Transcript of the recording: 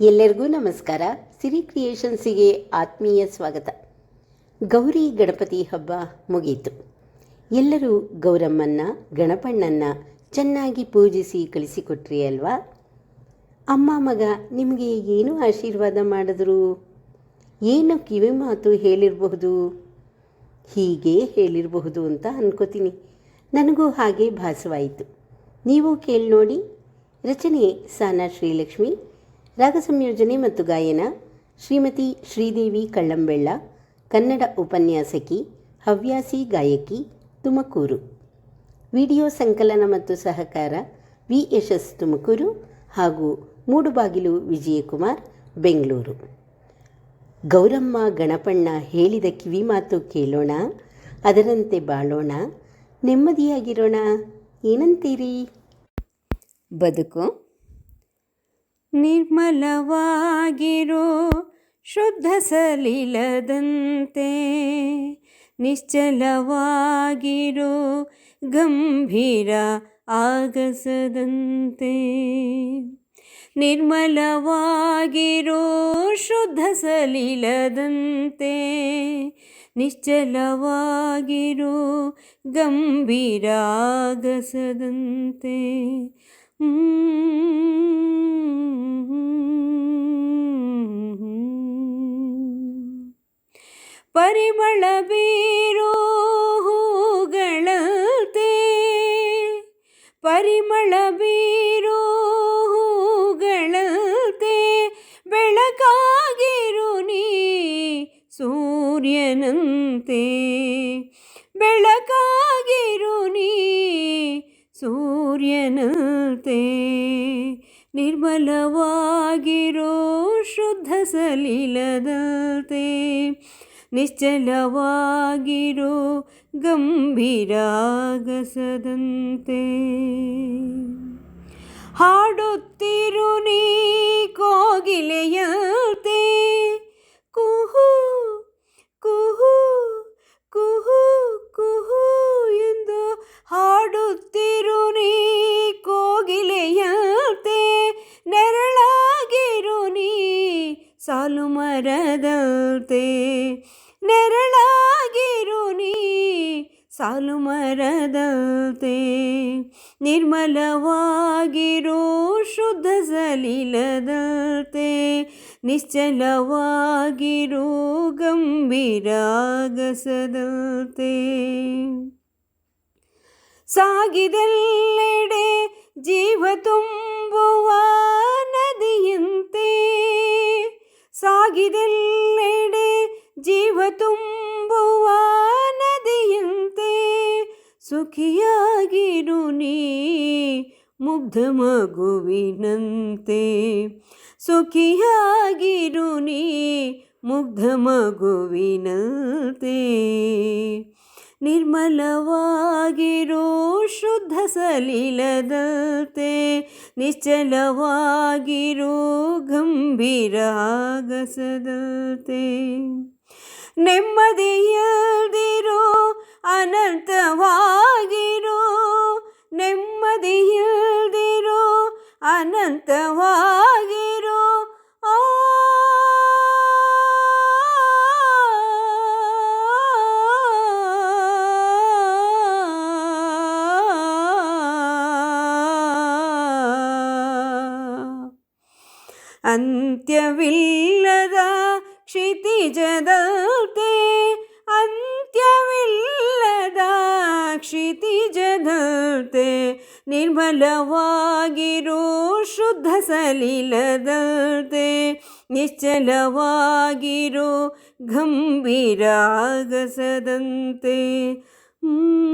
ಎಲ್ಲರಿಗೂ ನಮಸ್ಕಾರ. ಸಿರಿ ಕ್ರಿಯೇಷನ್ಸಿಗೆ ಆತ್ಮೀಯ ಸ್ವಾಗತ. ಗೌರಿ ಗಣಪತಿ ಹಬ್ಬ ಮುಗಿಯಿತು ಎಲ್ಲರೂ ಗೌರಮ್ಮನ್ನ, ಗಣಪಣ್ಣನ್ನ ಚೆನ್ನಾಗಿ ಪೂಜಿಸಿ ಕಳಿಸಿಕೊಟ್ರಿ ಅಲ್ವಾ? ಅಮ್ಮ ಮಗ ನಿಮಗೆ ಏನು ಆಶೀರ್ವಾದ ಮಾಡಿದ್ರು? ಏನು ಕಿವಿ ಮಾತು ಹೇಳಿರಬಹುದು? ಹೀಗೆ ಹೇಳಿರಬಹುದು ಅಂತ ಅನ್ಕೋತೀನಿ. ನನಗೂ ಹಾಗೆ ಭಾಸವಾಯಿತು. ನೀವು ಕೇಳಿ ನೋಡಿ. ರಚನೆ ಸಾನಾ ಶ್ರೀಲಕ್ಷ್ಮಿ. ರಾಗ ಸಂಯೋಜನೆ ಮತ್ತು ಗಾಯನ, ಶ್ರೀಮತಿ ಶ್ರೀದೇವಿ ಕಳ್ಳಂಬೆಳ್ಳ, ಕನ್ನಡ ಉಪನ್ಯಾಸಕಿ, ಹವ್ಯಾಸಿ ಗಾಯಕಿ, ತುಮಕೂರು. ವಿಡಿಯೋ ಸಂಕಲನ ಮತ್ತು ಸಹಕಾರ ವಿ ಯಶಸ್ ತುಮಕೂರು ಹಾಗೂ ಮೂಡುಬಾಗಿಲು ವಿಜಯಕುಮಾರ್, ಬೆಂಗಳೂರು. ಗೌರಮ್ಮ ಗಣಪಣ್ಣ ಹೇಳಿದ ಕಿವಿ ಮಾತು ಕೇಳೋಣ, ಅದರಂತೆ ಬಾಳೋಣ, ನೆಮ್ಮದಿಯಾಗಿರೋಣ, ಏನಂತೀರಿ? ಬದುಕು ನಿರ್ಮಲವಾಗಿರೋ ಶುದ್ಧ ಸಲಿಲದಂತೆ ನಿಶ್ಚಲವಾಗಿರೋ ಗಂಭೀರ ಆಗಸದಂತೆ ನಿರ್ಮಲವಾಗಿರೋ ಶುದ್ಧ ಸಲಿಲದಂತೆ ನಿಶ್ಚಲವಾಗಿರೋ ಗಂಭೀರ ಆಗಸದಂತೆ. ಪರಿಮಳ ಬೀರೋ ಹೂಗಳಂತೆ. ಪರಿಮಳ ಬೀರೋ ಹೂಗಳಂತೆ. ಬೆಳಕಾಗಿರು ನೀ ಸೂರ್ಯನಂತೆ. ಬೆಳಕಾಗಿರು ನೀ ಸೂರ್ಯನಂತೆ. ನಿರ್ಮಲವಾಗಿರೋ ಶುದ್ಧ ಸಲಿಲದಂತೆ. ನಿಶ್ಚಲವಾಗಿರೋ ಗಂಭೀರಾಗಸದಂತೆ. ಹಾಡುತ್ತಿರು ನೀ ಕೋಗಿಲೆಯಂತೆ. ಕುಹು ಕುಹು ಕುಹು ಕುಹು ಎಂದು ಹಾಡುತ್ತಿರು ನೀ ಕೋಗಿಲೆಯಂತೆ. ನೆರಳಾಗಿರು ನೀ ಸಾಲು ಮರದಂತೆ ಸಾಲು ಮರದಂತೆ ನಿರ್ಮಲವಾಗಿರೋ ಶುದ್ಧ ಸಲಿಲದಂತೆ ನಿಶ್ಚಲವಾಗಿರೋ ಗಂಭೀರಾಗಸದಂತೆ ಸಾಗಿದೆಲ್ಲೆಡೆ ಜೀವ ತುಂಬುವ ನದಿಯಂತೆ ಸಾಗಿದೆಲ್ಲೆಡೆ ಜೀವ ತುಂಬುವ ಸುಖಿಯಾಗಿರು ನೀ ಮುಗ್ಧ ಮಗುವಿನಂತೆ. ಸುಖಿಯಾಗಿರು ನೀ ಮುಗ್ಧ ಮಗುವಿನಂತೆ. ನಿರ್ಮಲವಾಗಿರೋ ಶುದ್ಧ ಸಲಿಲದಂತೆ, ನಿಶ್ಚಲವಾಗಿರೋ ಗಂಭೀರಾಗಸದಂತೆ ನೆಮ್ಮದಿಯದಿರೋ ಅನಂತವಾಗಿರೋ ಅಂತ್ಯವಿಲ್ಲದ ಕ್ಷಿತಿಜದಂತೆ ಅಂತ್ಯವಿಲ್ಲದ ಕ್ಷಿತಿಜದಂತೆ ನಿರ್ಮಲವಾಗಿರೋ ಶುದ್ಧ ಸಲಿಲದಂತೆ ನಿಶ್ಚಲವಾಗಿರೋ ಗಂಭೀರಾಗಸದಂತೆ ಹ್ಮ್